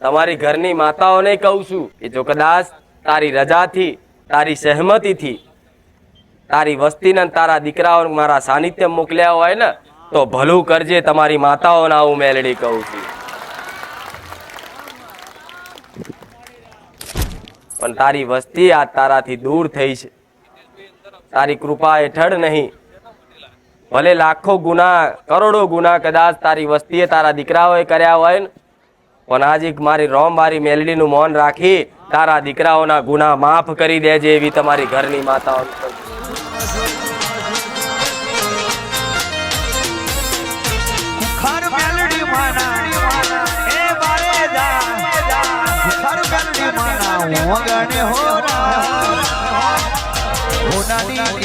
તમારી ઘરની માતાઓને કહું છું કે જો કદાચ તારી રજાથી, તારી સહેમતીથી, તારી વસ્તીને તારા દીકરાઓ મારા સાનિધ્ય મોકલ્યા હોય ને, તો ભલું કરજે તમારી માતાઓના હું મેલડી કહું છું. પણ તારી વસ્તી આ તારાથી દૂર થઈ છે. તારી કૃપા હેઠળ નહીં. ભલે લાખો ગુના, કરોડો ગુના કદાચ તારી વસ્તીએ તારા દીકરાઓએ કર્યા હોય ને પણ મારી રોમ મારી મેલડીનું મૌન રાખી તારા દીકરાઓના ગુના માફ કરી દેજે એવી તમારી ઘરની માતાઓ.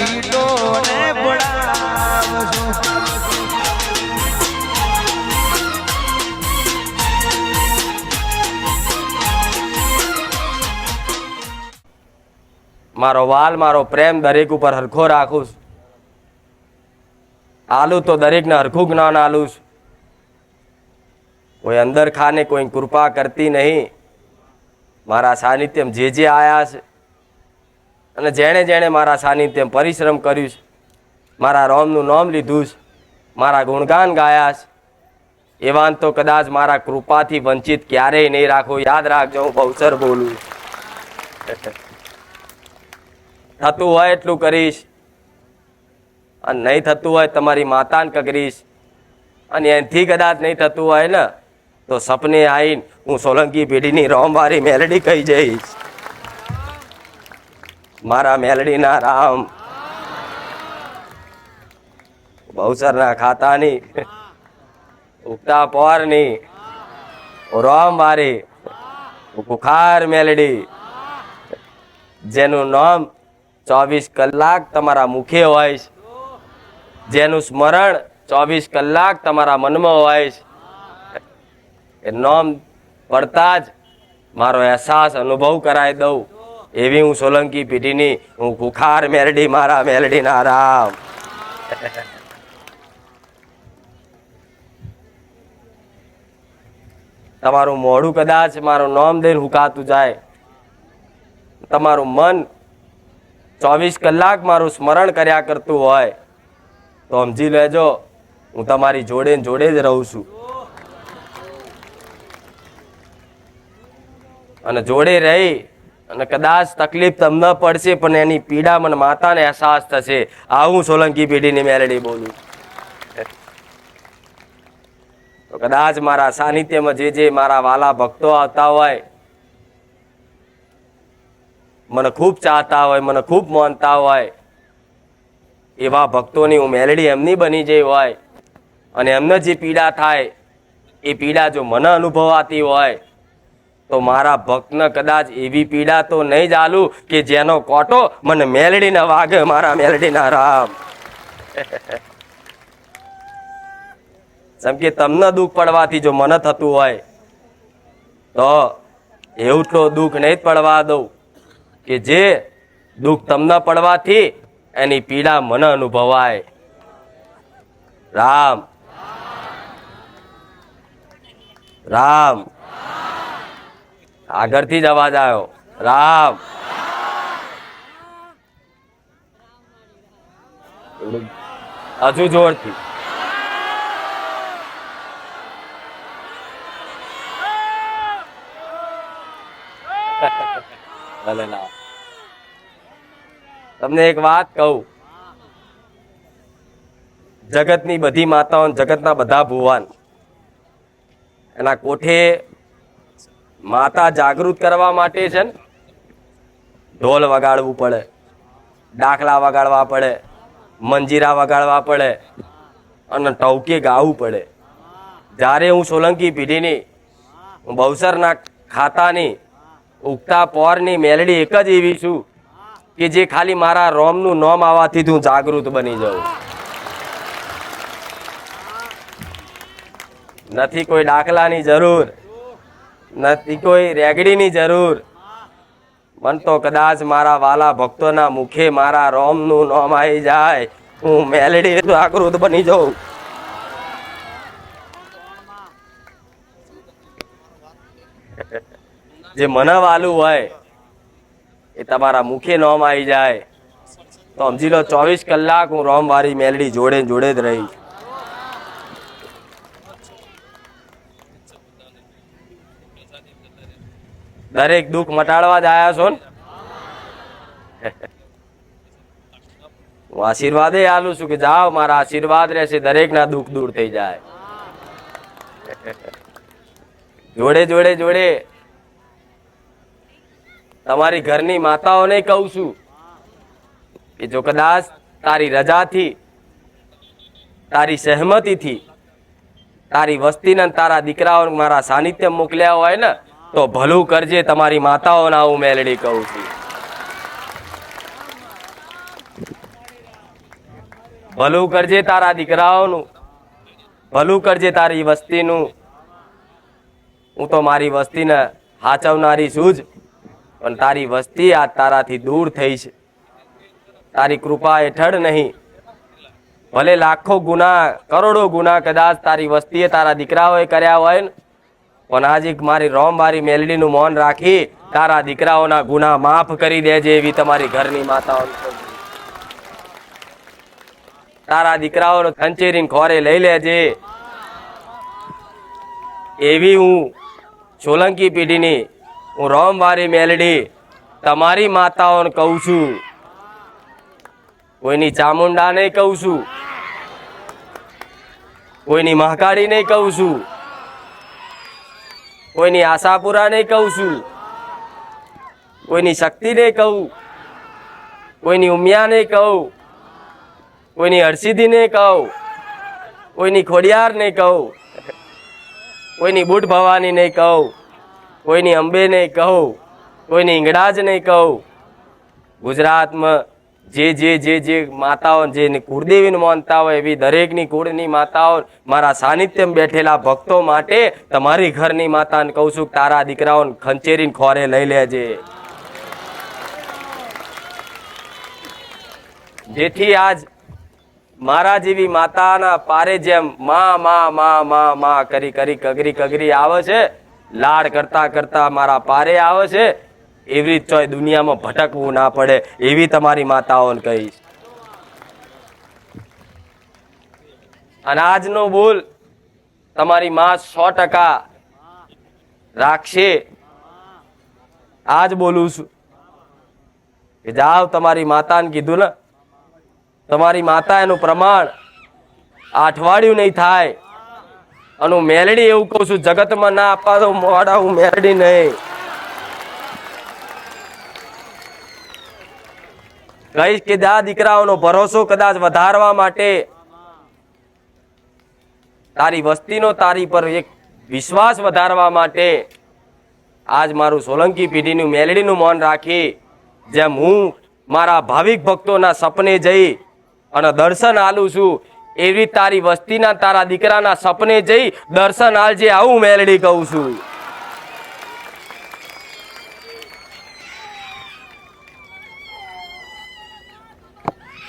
ઈટો ને બળાવજો. મારો વાલ, મારો પ્રેમ દરેક ઉપર હરખો રાખું આલું તો દરેકને હરખું જ્ઞાન આલું કોઈ અંદર ખાને કોઈ કૃપા કરતી નહીં. મારા સાનિધ્યમ જે જે આયા છે અને જેણે જેણે મારા સાનિધ્યમ પરિશ્રમ કર્યું છે, મારા રોમનું નામ લીધું છે, મારા ગુણગાન ગાયા છે એવા તો કદાચ મારા કૃપાથી વંચિત ક્યારેય નહીં રાખો. યાદ રાખજો, હું બહુસર બોલું. થતું હોય એટલું કરીશ. અને નહીં થતું હોય તમારી માતાને કગરીશ અને એનાથી કદાચ નહીં થતું હોય ને, તો સપને આવીને હું સોલંકી પેઢીની રોમવારી મેલડી કહી જઈશ. મારા મેલડીના રામ. બહુસરના ખાતાની, ઉગતા પોરની રોમવારી બુખાર મેલડી, જેનું નામ ચોવીસ કલાક તમારા મુખે હોય જેનું સ્મરણ ચોવીસ કલાક તમારા મનમાં હોય એ નામ પડતા જ મારો અહેસાસ અનુભવ કરાવી દઉં. એવી હું સોલંકી પેઢીની, હું કુખાર મેરડી, મારા મેરડીના રામ. તમારું મોઢું કદાચ મારું નામ દઈને હુકાતું જાય. તમારું મન ચોવીસ કલાક મારું સ્મરણ કર્યા કરતું હોય, તો સમજી લેજો, હું તમારી જોડે જોડે જ રહું છું. અને જોડે રહી, અને કદાચ તકલીફ તમને પડશે, પણ એની પીડા મને માતાને અહેસાસ થશે. આવું સોલંકી પેઢીની મેલેડી બોલું. તો કદાચ મારા સાનિધ્યમાં જે જે મારા વાલા ભક્તો આવતા હોય મને ખૂબ ચાહતા હોય, મને ખૂબ માનતા હોય. એવા ભક્તોની હું મેલડી એમની બની જઈ હોય અને એમને જે પીડા થાય, એ પીડા જો મને અનુભવાતી હોય, તો મારા ભક્તને કદાચ એવી પીડા તો નહીં જ કે જેનો કોટો મને મેલડીને વાગે, મારા મેલડીના રામ જેમ કે તમને દુઃખ પડવાથી જો મને થતું હોય, તો એવું તો દુઃખ નહીં જ પડવા દઉં. કે જે દુઃખ તમને પડવાથી એની પીડા મને અનુભવાય. રામ. રામ. આગળથી જ અવાજ આવ્યો. રામ. હજુ જોરથી. ભલે ના. તમને એક વાત કહું. જગતની બધી માતાઓ જગતના બધા ભુવાન એના કોઠે માતા જાગૃત કરવા માટે છે ને, ઢોલ વગાડવું પડે, ડાકલા વગાડવા પડે, મંજીરા વગાડવા પડે અને ટવકે ગાવું પડે. જ્યારે હું સોલંકી પેઢીની, હું બવસરના ખાતાની, ઉગતા પોરની મેલડી એક જ એવી છું કે જે ખાલી મારા રોમનું નોમ આવવાથી હું જાગૃત બની જાઉં. નથી કોઈ દાખલાની જરૂર, નથી કોઈ રેગડીની જરૂર. મન તો કદાચ મારા વાલા ભક્તોના મુખે મારા રોમનું નોમ આવી જાય, હું મેલડી જાગૃત બની જાઉં. જે મને વાલું હોય એ તમારા મુખે નોમ આવી જાય. તો સમજી લો, ચોવીસ કલાક હું રોમવારી મેલડી જોડે જોડે જ રહી. દરેક દુઃખ મટાડવા જ આવ્યા છો ને? હું આશીર્વાદે આલું છું કે જાઓ, મારા આશીર્વાદ રહેશે, દરેકના દુઃખ દૂર થઈ જાય. જોડે જોડે જોડે. તમારી ઘરની માતાઓને કહું છું કે જો કદાચ તારી રજાથી, તારી સહેમતીથી, તારી વસ્તીને તારા દીકરાઓ મારા સાનિધ્ય મોકલ્યા હોય ને, તો ભલું કરજે તમારી માતાઓના હું મેલડી કહું છું. ભલું કરજે તારા દીકરાઓનું, ભલું કરજે તારી વસ્તીનું. હું તો મારી વસ્તીને હાચવનારી છું જ. પણ તારી વસ્તી આ તારાથી દૂર થઈ છે. તારી કૃપા હેઠળ નહીં. ભલે લાખો ગુના, કરોડો ગુના કદાચ તારી વસ્તીએ તારા દીકરાઓએ કર્યા હોય ને, પણ આજે મારી રોમ મારી મેલડીનું મૌન રાખી તારા દીકરાઓના ગુના માફ કરી દેજે એવી તમારી ઘરની માતાઓ તારા દીકરાઓનો ખંચેરીને ખોરે લઈ લેજે. એવી હું સોલંકી પેઢીની હું રોમવારી મેલડી. તમારી માતાઓને કહું છું. કોઈની ચામુંડા નહીં કહું છું. કોઈની મહાકાળી નહીં કહું છું. કોઈની આશાપુરા નહીં કહું છું. કોઈની શક્તિ નહીં કહું. કોઈની ઉમિયા નહીં કહું. કોઈની હરસિદ્ધિ નહીં કહું. કોઈની ખોડિયાર નહીં કહું. કોઈની બુટ ભવાની નહીં કહું. કોઈની અંબે નહીં કહું, કોઈની જ નહીં કહું. ગુજરાતમાં જે જે જે જે માતાઓ, જે કુળદેવીને માનતા હોય એવી દરેકની કુળની માતાઓ મારા સાનિધ્યમાં બેઠેલા ભક્તો માટે તમારી ઘરની માતાને કહું છું, તારા દીકરાઓને ખંચેરીને ખોરે લઈ લેજે. જેથી આજ મારા જેવી માતાના પારે જેમ મા મા મા મા મા કરી કરી, કગરી કગરી આવે છે લાડ કરતા કરતા મારા પારે આવે છે, એવી રીત ચોય દુનિયામાં ભટકવું ના પડે, એવી તમારી માતાઓને કહીશ. અને આજનો બોલ તમારી માં સો ટકા રાખશે. આજ બોલું છું કે જાઓ તમારી માતાને કીધું ને, તમારી માતા એનું પ્રમાણ આ અઠવાડિયું નહીં થાય. અને હું મેલડી એવું કહું છું, જગતમાં ના આપવા તો મોડા, હું મેલડી નહીં. કહીશ કે આ દીકરાઓનો ભરોસો કદાચ વધારવા માટે, તારી વસ્તીનો તારી પર એક વિશ્વાસ વધારવા માટે, આજ મારું સોલંકી પેઢીનું મેલડીનું મૌન રાખી, જેમ હું મારા ભાવિક ભક્તોના સપને જઈ અને દર્શન આલું છું એવી તારી વસ્તીના તારા દીકરાના સપને જઈ દર્શન આલજે આવું મેલડી કહું છું.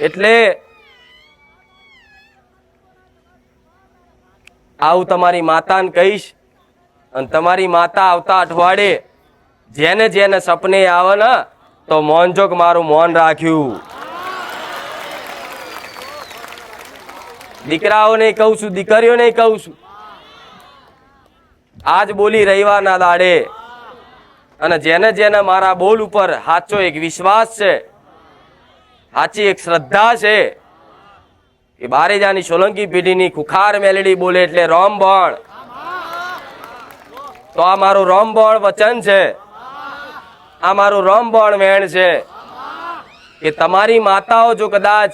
એટલે આવું તમારી માતાને કહીશ અને તમારી માતા આવતા અઠવાડિયે જેને જેને સપને આવે ને, તો મૌન જોક મારું મૌન રાખ્યું. દીકરાઓને કહું છું, દીકરીઓને કહું છું. આજ બોલી રહીવાના દાડે અને જેને જેને મારા બોલ ઉપર સાચો એક વિશ્વાસ છે સાચી એક શ્રદ્ધા છે, એ બારેજાની સોલંકી પેઢીની ખુખાર મેલડી બોલે એટલે રોમબણ તો આ મારું રોમબણ વચન છે. આ મારું રોમબણ વેણ છે. કે તમારી માતાઓ જો કદાચ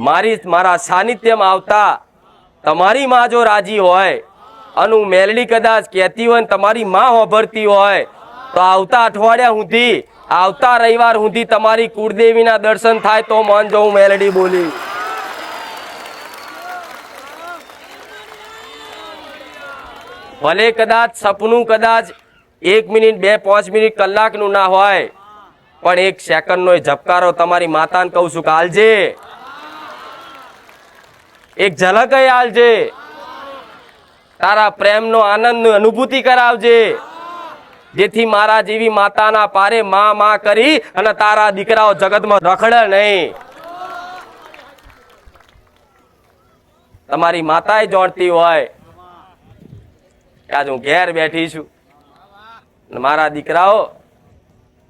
મારી મારા સાનિધ્યમાં આવતા તમારી માં જો રાજી હોય, અને હું મેલડી કદાચ કહેતી હોય ને તમારી માં હોભરતી હોય, તો આવતા અઠવાડિયા સુધી, આવતા રવિવાર સુધી તમારી કુળદેવીના દર્શન થાય તો મન જો હું મેલડી બોલી. ભલે કદાચ સપનું કદાચ એક મિનિટ, બે, પાંચ મિનિટ કલાકનું ના હોય, પણ એક સેકન્ડનો એ ઝબકારો તમારી માતાને કહું છું કે હાલજે એક ઝલક આલજે. તારા પ્રેમનો આનંદની અનુભૂતિ કરાવજે. જેથી મારા જેવી માતાના પારે માં માં કરી અને તારા દીકરાઓ જગતમાં રખડે નહીં. તમારી માતાએ જોડતી હોય આજ હું ઘેર બેઠી છું. મારા દીકરાઓ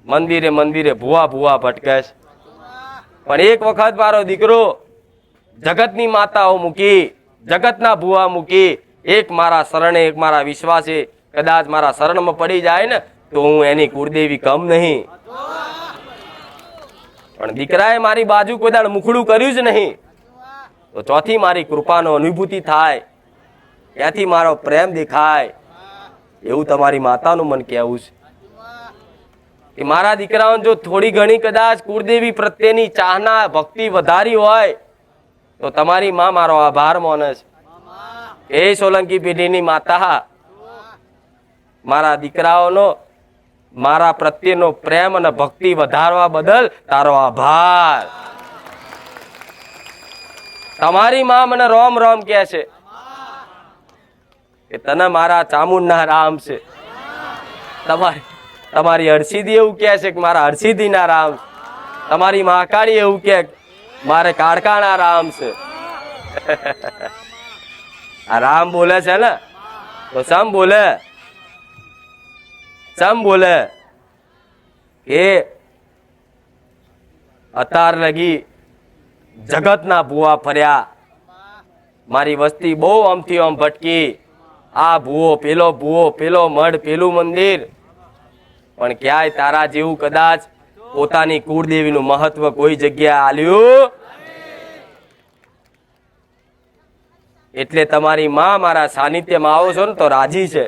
મંદિરે મંદિરે ભૂવા ભૂવા ભટકે છે. પણ એક વખત મારો દીકરો જગતની માતાઓ મૂકી, જગતના ભૂવા મૂકી, એક મારા શરણે, એક મારા વિશ્વાસે, કદાચ મારા શરણમાં પડી જાય ને, તો હું એની કુળદેવી કમ નહીં. પણ દીકરાએ મારી બાજુ કોઈ દાડ મુખડું કર્યું જ નહીં. તો ચોથી મારી કૃપાનો અનુભૂતિ થાય. ત્યાંથી મારો પ્રેમ દેખાય. એવું તમારી માતાનું મન કહેવું છે. કે મારા દીકરાઓને જો થોડી ઘણી કદાચ કુળદેવી પ્રત્યેની ચાહના, ભક્તિ વધારી હોય તો તમારી માં મારો આભાર માને છે. એ સોલંકી પેઢીની માતા, મારા દીકરાઓનો, મારા પ્રત્યેનો પ્રેમ અને ભક્તિ વધારવા બદલ તારો આભાર. તમારી માં મને રોમ રોમ કે છે કે તને મારા ચામુંડના રામ છે. તમારી તમારી હરસિદ્ધિ એવું કહે છે કે મારા હરસિદ્ધિના રામ તમારી મહાકાળી એવું કહે મારે કાળકાના રામ છે. આ રામ બોલે છે ને? તો સમ બોલે? સમ બોલે? કે અતાર લગી જગતના ભૂવા ફર્યા. મારી વસ્તી બહુ આમથી આમ ભટકી. આ ભૂવો પેલો ભૂવો પેલો મઢ પેલું મંદિર. પણ ક્યાંય તારા જેવું કદાચ પોતાની કુળદેવીનું મહત્વ કોઈ જગ્યાએ આલ્યું? એટલે તમારી માં મારા સાનિધ્યમાં આવો છો ને તો રાજી છે.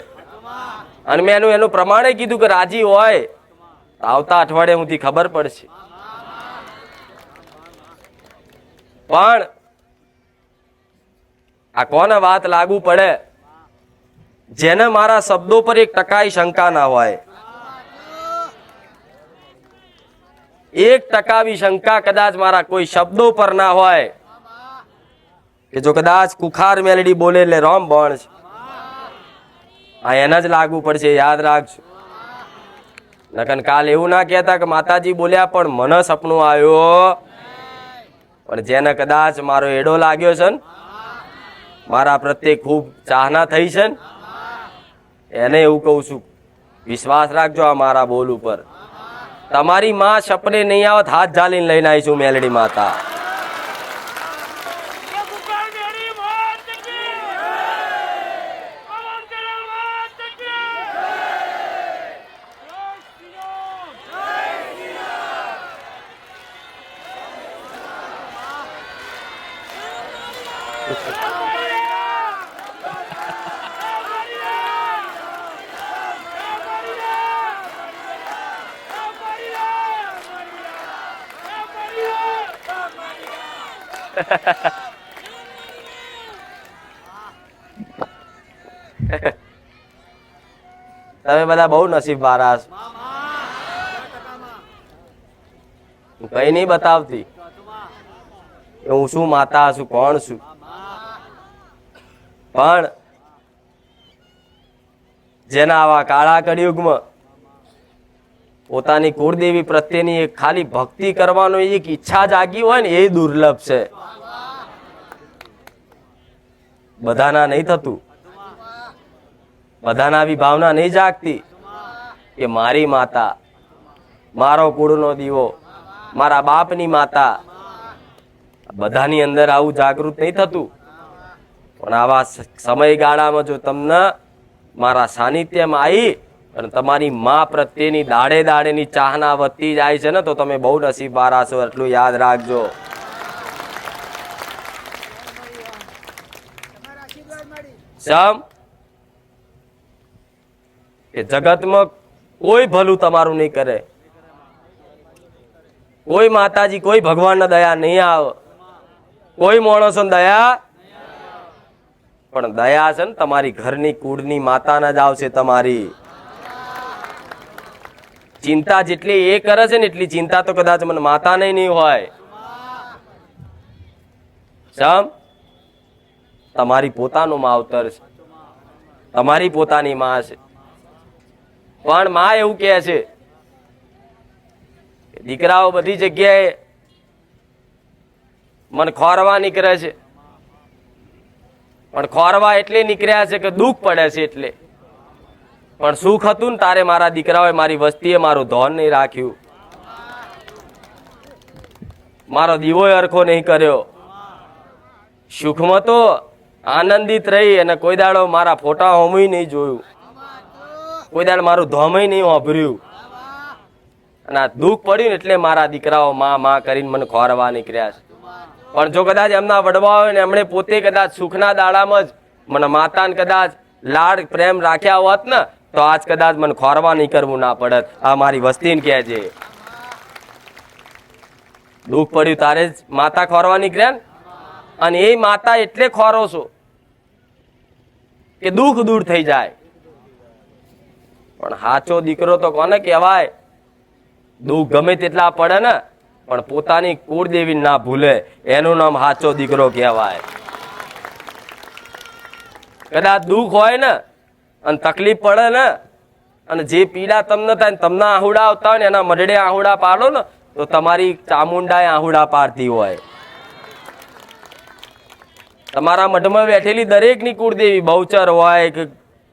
અને મેં એનું એનું પ્રમાણે કીધું કે રાજી હોય. આવતા અઠવાડિયે હું ખબર પડશે. પણ આ કોને વાત લાગુ પડે? જેને મારા શબ્દો પર એક ટકાઈ શંકા ના હોય. એક ટકાવી શંકા કદાચ મારા કોઈ શબ્દો પર ના હોય. કે જો કદાચ કુખાર મેલડી બોલે એટલે રોમ બોણ છે. આ એને જ લાગવું પડશે, યાદ રાખજો. નકન કાલ એવું ના કહેતા કે માતાજી બોલ્યા, પણ મને સપનું આવ્યો. પણ જેને કદાચ મારો એડો લાગ્યો છે મારા પ્રત્યે ખૂબ ચાહના થઈ છે એને એવું કહું છું. વિશ્વાસ રાખજો આ મારા બોલ ઉપર. તમારી માં સપને નહીં આવત હાથ ઝાલીને લઈને આવી છું મેલડી માતા Thank. તમે બધા બહુ નસીબ વાળા કઈ નહીં બતાવતી. હું શું માતા છું, કોણ છું. પણ જેના આવા કાળા કળિયુગમાં પોતાની કુળદેવી પ્રત્યેની એક ખાલી ભક્તિ કરવાનો એક ઈચ્છા જાગી હોય ને એ દુર્લભ છે. બધાના નહીં થતું. બધાના આવી ભાવના નહીં જાગતી. કે મારી માતા, મારો કુળનો દીવો, મારા બાપની માતા, બધાની અંદર આવું જાગૃત નહીં થતું. પણ આવા સમયગાળામાં જો તમને મારા સાનિધ્યમાં આવી અને તમારી મા પ્રત્યેની દાડે દાડેની ચાહના વધતી જાય છે ને, તો તમે બહુ નસીબ વાળા છો, એટલું યાદ રાખજો. સમ કે જગતમાં કોઈ ભલું તમારું નહીં કરે. કોઈ માતાજી, કોઈ ભગવાનના દયા નહીં આવે. કોઈ માણસો દયા પણ દયા છે ને, તમારી ઘરની કુળની માતાના જ આવશે તમારી. ચિંતા જેટલી એ કરે છે ને એટલી ચિંતા તો કદાચ મને માતાને નહીં હોય. સમ? તમારી પોતાનું માવતર છે. તમારી પોતાની માં છે. પણ માં એવું કહે છે દીકરાઓ બધી જગ્યાએ મને ખોરવા નીકળે છે. પણ ખોરવા એટલે નીકળ્યા છે કે દુઃખ પડે છે એટલે. પણ સુખ હતું ને તારે મારા દીકરાઓએ મારી વસ્તીએ મારું ધોન નહીં રાખ્યું. મારો દીવો અરખો નહીં કર્યો. સુખમાં તો આનંદિત રહી અને કોઈ દાડો મારા ફોટા હોમય નહીં જોયું. કોઈ દાડો મારું ધોમય નહીં વાપર્યું અને આ દુઃખ પડ્યું ને એટલે મારા દીકરાઓ માં માં કરીને મને ખોરવા નીકળ્યા છે. પણ જો કદાચ એમના વડવા હોય ને એમણે પોતે કદાચ સુખના દાડામાં જ, મને માતાને કદાચ લાડ પ્રેમ રાખ્યા હોત ને તો આજ કદાચ મને ખોરવા નહીં કરવું ના પડત. આ મારી વસ્તીને કહે છે. દુઃખ પડ્યું તારે જ માતા ખોરવા નીકળ્યા અને એ માતા એટલે ખોરો છો કે દુઃખ દૂર થઈ જાય. પણ હાચો દીકરો તો કોને કહેવાય? દુઃખ ગમે તેટલા પડે ને, પણ પોતાની કુળદેવી ના ભૂલે. એનું નામ હાચો દીકરો કહેવાય. કદાચ દુઃખ હોય ને અને તકલીફ પડે ને, અને જે પીડા તમને થાય તમને આહુડા આવતા હોય ને, એના મઢડે આહુડા પાડો ને, તો તમારી ચામુંડાએ આહુડા પાડતી હોય. તમારા મઢમાં બેઠેલી દરેકની કુળદેવી બહુચર હોય કે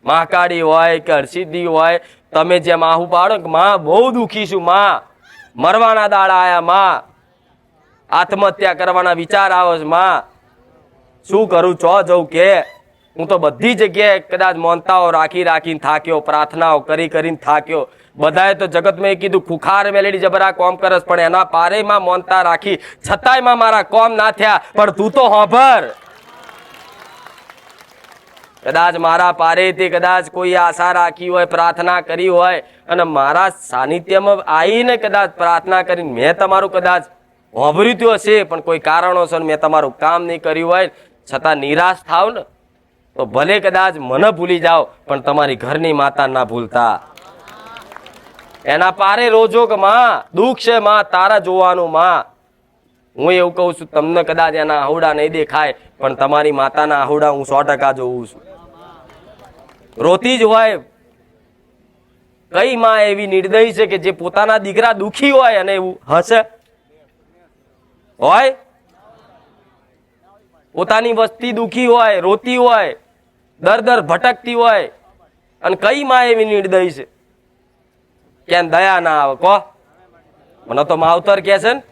મહાકાળી હોય કે હર્ષિદ્ધિ હોય, તમે જેમ આહુ પાડો કે માં, બહુ દુઃખી છું, માં. મરવાના દાડા આયા, માં. આત્મહત્યા કરવાના વિચાર આવે છે, માં. શું કરું, ચો જવું કે? હું તો બધી જગ્યાએ કદાચ મોનતાઓ રાખી રાખીને થાક્યો, પ્રાર્થનાઓ કરી કરીને થાક્યો. બધાએ તો જગતમાં મેં કીધું, ખુખાર મેલેડી જબરા કોમ કરસ, પણ એના પારેમાં મોનતા રાખી. છતાંયમાં મારા કોમ ના થયા, પણ તું તો હોભર. કદાચ મારા પારેથી કદાચ કોઈ આશા રાખી હોય, પ્રાર્થના કરી હોય, અને મારા સાનિધ્યમાં આવીને કદાચ પ્રાર્થના કરીને મેં તમારું કદાચ હોભર્યું હશે, પણ કોઈ કારણોસર મેં તમારું કામ નહીં કર્યું હોય, છતાં નિરાશ થાવ ને. તો ભલે કદાચ મને ભૂલી જાઓ, પણ તમારી ઘરની માતા ના ભૂલતા. એના પારે રોજો કે માં, દુઃખ છે માં, તારા જોવાનું માં. હું એવું કહું છું, તમને કદાચ એના આહુડા નહીં દેખાય, પણ તમારી માતાના આહુડા હું સો ટકા જોઉં છું. રોતી જ હોય. કઈ માં એવી નિર્દયી છે કે જે પોતાના દીકરા દુખી હોય અને એવું હશે? હોય? પોતાની વસ્તી દુખી હોય, રોતી હોય. દર દર ભટકતી હોય અને કઈ માં એવી નિર્દય છે? કેમ દયા ના આવે. કહો મને તો માવતર કે છે ને?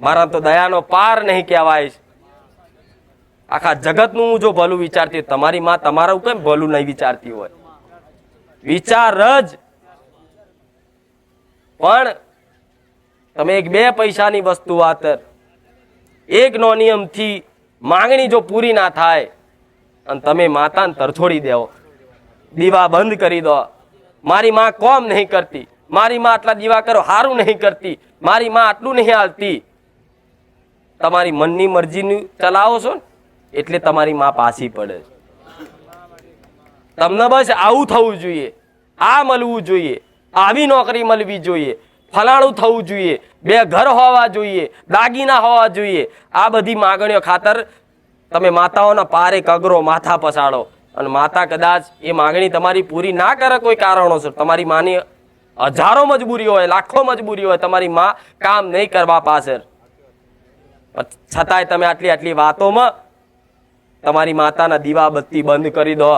મારા તો દયાનો પાર નહીં કહેવાય છે. આખા જગતનું હું જો ભલું વિચારતી તમારી માં તમારું કેમ ભલું નહીં વિચારતી હોય? વિચાર જ. પણ તમે એક બે પૈસાની વસ્તુ વાતર. એક નો નિયમથી માંગણી જો પૂરી ના થાય, અને તમે માતાને તરછોડી દેવો. દીવા બંધ કરી દો. મારી માં કોમ નહીં કરતી. મારી માં આટલા દીવા કરો સારું નહીં કરતી. મારી માં આટલું નહીં હાલતી. તમારી મનની મરજીનું ચલાવો છો ને, એટલે તમારી માં પાછી પડે તમને બસ આવું થવું જોઈએ. આ મળવું જોઈએ. આવી નોકરી મળવી જોઈએ. ફલાણું થવું જોઈએ. બે ઘર હોવા જોઈએ, દાગીના હોવા જોઈએ. આ બધી માગણીઓ ખાતર તમે માતાઓના પારે કગરો માથા પસાડો. અને માતા કદાચ એ માગણી તમારી પૂરી ના કરે કોઈ કારણોસર. તમારી માની હજારો મજબૂરી હોય, લાખો મજબૂરી હોય, તમારી માં કામ નહીં કરવા પાછળ. છતાંય તમે આટલી આટલી વાતોમાં તમારી માતાના દીવા બત્તી બંધ કરી દો.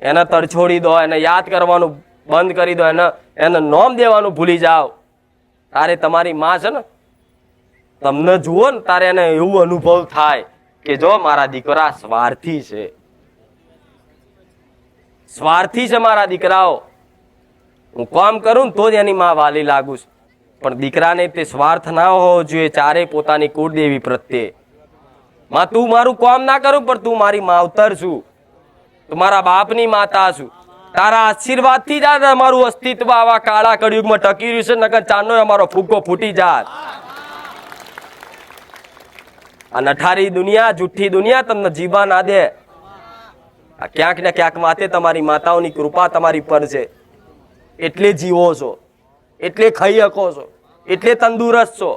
એને તરછોડી દો, એને યાદ કરવાનું બંધ કરી દો, એને એને નોમ દેવાનું ભૂલી જાઓ. તારે તમારી માં છે ને, તમને જુઓ ને, તારે એને એવું અનુભવ થાય કે જો મારા દીકરા સ્વાર્થી છે. સ્વાર્થી છે મારા દીકરાઓ. હું કામ કરું ને તો જ એની માં વાલી લાગુ છું. પણ દીકરાને તે સ્વાર્થ ના હોવો જોઈએ, ચારે પોતાની કુળદેવી પ્રત્યે. માં, તું મારું કામ ના કરું, પણ તું મારી માવતર છું. તું મારા બાપની માતા છું. તારા આશીર્વાદથી જ અમારું અસ્તિત્વ આવા કાળા કળિયુગમાં ટકી રહ્યું છે, નકર ચાંદનો અમારો ફૂગો ફૂટી જાત. આ નઠારી દુનિયા જુઠ્ઠી દુનિયા તમને જીવા ના દે. ક્યાંક ને ક્યાંક માથે તમારી માતાઓની કૃપા તમારી પર છે. એટલે જીવો છો, એટલે ખાઈ શકો છો, એટલે તંદુરસ્ત છો.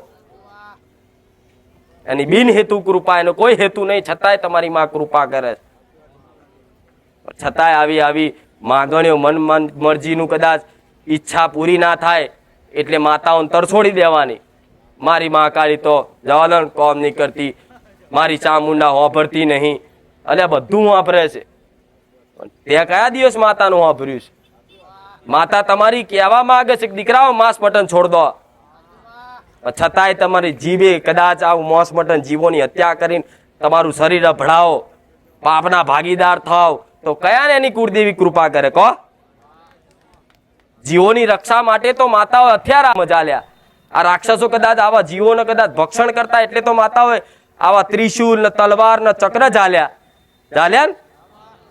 એની બિન હેતુ કૃપા, એનો કોઈ હેતુ નહીં, છતાંય તમારી માં કૃપા કરે છે. છતાંય આવી આવી માગણીઓ મન મરજીનું કદાચ ઈચ્છા પૂરી ના થાય, એટલે માતાઓને તરછોડી દેવાની. મારી મા કાળી તો જવાલન કોમ નહીં કરતી, મારી ચામુંડા વાભરતી નહીં, અને બધું વાપરે છે. તે કયા દિવસ માતાનું વાપર્યું છે? માતા તમારી કહેવા માંગે છે કે દીકરાઓ, માંસ મટન છોડ દો. છતાંય તમારી જીભે કદાચ આવું માંસ મટન જીવોની હત્યા કરીને તમારું શરીર અભડાવો, પાપના ભાગીદાર થાવ તો કયા ને એની કુળદેવી કૃપા કરે કહો? જીવોની રક્ષા માટે તો માતાઓ હથિયાર મજાલ્યા આ રાક્ષસો કદાચ આવા જીવોને કદાચ ભક્ષણ કરતા એટલે તો માતાઓએ આવા ત્રિશૂલ ને તલવાર, ને ચક્ર ઝાલ્યા ઝાલ્યા ને?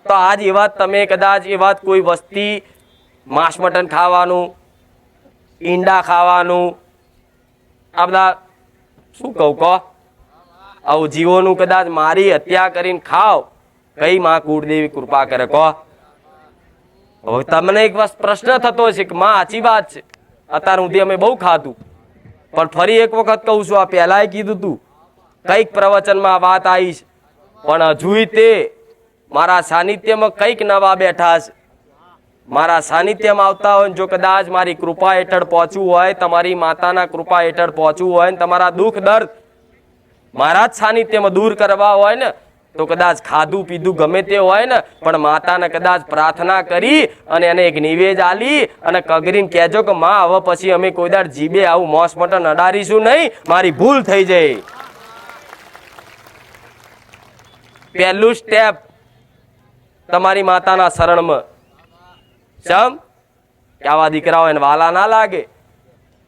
તો આજ એવા તમે કદાચ એવા કોઈ વસ્તી માંસ મટન ખાવાનું, ઈંડા ખાવાનું, આ બધા શું કહું કહો? આવું જીવોનું કદાચ મારી હત્યા કરીને ખાવ. કઈ માં કુળદેવી કૃપા કરે કહો? હવે તમને એક વસ્ત પ્રશ્ન થતો હશે કે માં આચી વાત છે. અત્યાર સુધી અમે બહુ ખાધું. પણ ફરી એક વખત કહું છું, આ પહેલાંય કીધું તું. કંઈક પ્રવચનમાં આ વાત આવી છે. પણ હજુય તે મારા સાનિધ્યમાં કંઈક નવા બેઠા છે. મારા સાનિધ્યમાં આવતા હોય જો કદાચ મારી કૃપા હેઠળ પહોંચવું હોય, તમારી માતાના કૃપા હેઠળ પહોંચવું હોય ને તમારા દુઃખ દર્દ મારા જ સાનિધ્યમાં દૂર કરવા હોય ને તો કદાચ ખાધું પીધું ગમે તે હોય ને, પણ માતાને કદાચ પ્રાર્થના કરી અને એને એક નિવેદ આલી અને કગરીને કહેજો કે, માં, હવે પછી અમે કોઈ દાડ જીબે આવું મોસ મટન અડારીશું નહીં, મારી ભૂલ થઈ જાય. પહેલું સ્ટેપ તમારી માતાના શરણમાં. ચમ? કે આવા દીકરાઓ એને વાલા ના લાગે.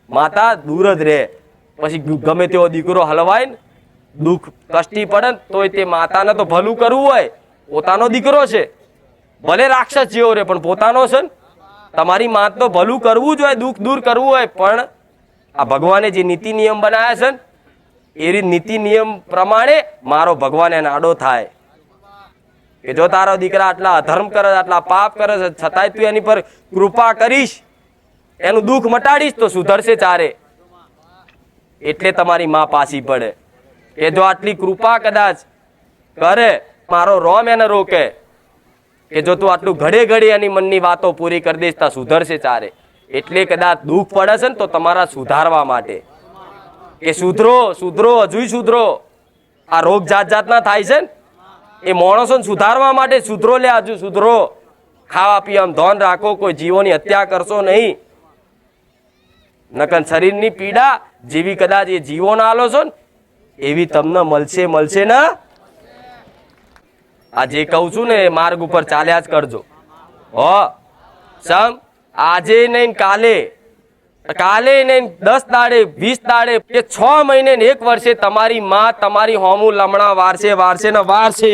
માતા દૂર જ રહે. પછી ગમે તેવો દીકરો હલવાય ને દુઃખ કષ્ટી પડે તોય તે માતાને તો ભલું કરવું હોય. પોતાનો દીકરો છે. ભલે રાક્ષસ જેવો રે, પણ પોતાનો છે ને, તમારી માત તો ભલું કરવું જ હોય, દુઃખ દૂર કરવું હોય, પણ આ ભગવાને જે નીતિ નિયમ બનાવ્યા છે ને એ રીત નીતિ નિયમ પ્રમાણે મારો ભગવાન એને આડો થાય. કે જો તારો દીકરા આટલા અધર્મ કરે આટલા પાપ કરે છે, છતાંય તું એની પર કૃપા કરીશ, એનું દુઃખ મટાડીશ, તો સુધરશે ચારે. એટલે તમારી માં પાછી પડે. કે જો આટલી કૃપા કદાચ કરે, મારો રોમ એને રોકે, કે જો તું આટલું ઘડે ઘડી એની મનની વાતો પૂરી કરી દઈશ, તો સુધરશે ચારે. એટલે કદાચ દુઃખ પડે છે ને તો તમારા સુધારવા માટે. કે સુધરો સુધરો, હજુય સુધરો. આ રોગ જાત જાતના થાય છે ને. એ માણસોને સુધારવા માટે સુધરો લે, હજુ સુધરો. ખાવા પીવામાં ધોન રાખો, કોઈ જીવોની હત્યા કરશો નહીં. નકન શરીરની પીડા જેવી કદાચ એ જીવો ના આલો છો ને એવી તમને મળશે મળશે ને? આ જે કહું છું ને માર્ગ ઉપર ચાલ્યા જ કરજો. હો, સમ, આજે નહીં કાલે. કાલે નહીં દસ દાડે, વીસ દાડે, કે છ મહિને એક વર્ષે તમારી માં તમારી હોમું લમણા વારસે વારસે ને વારસે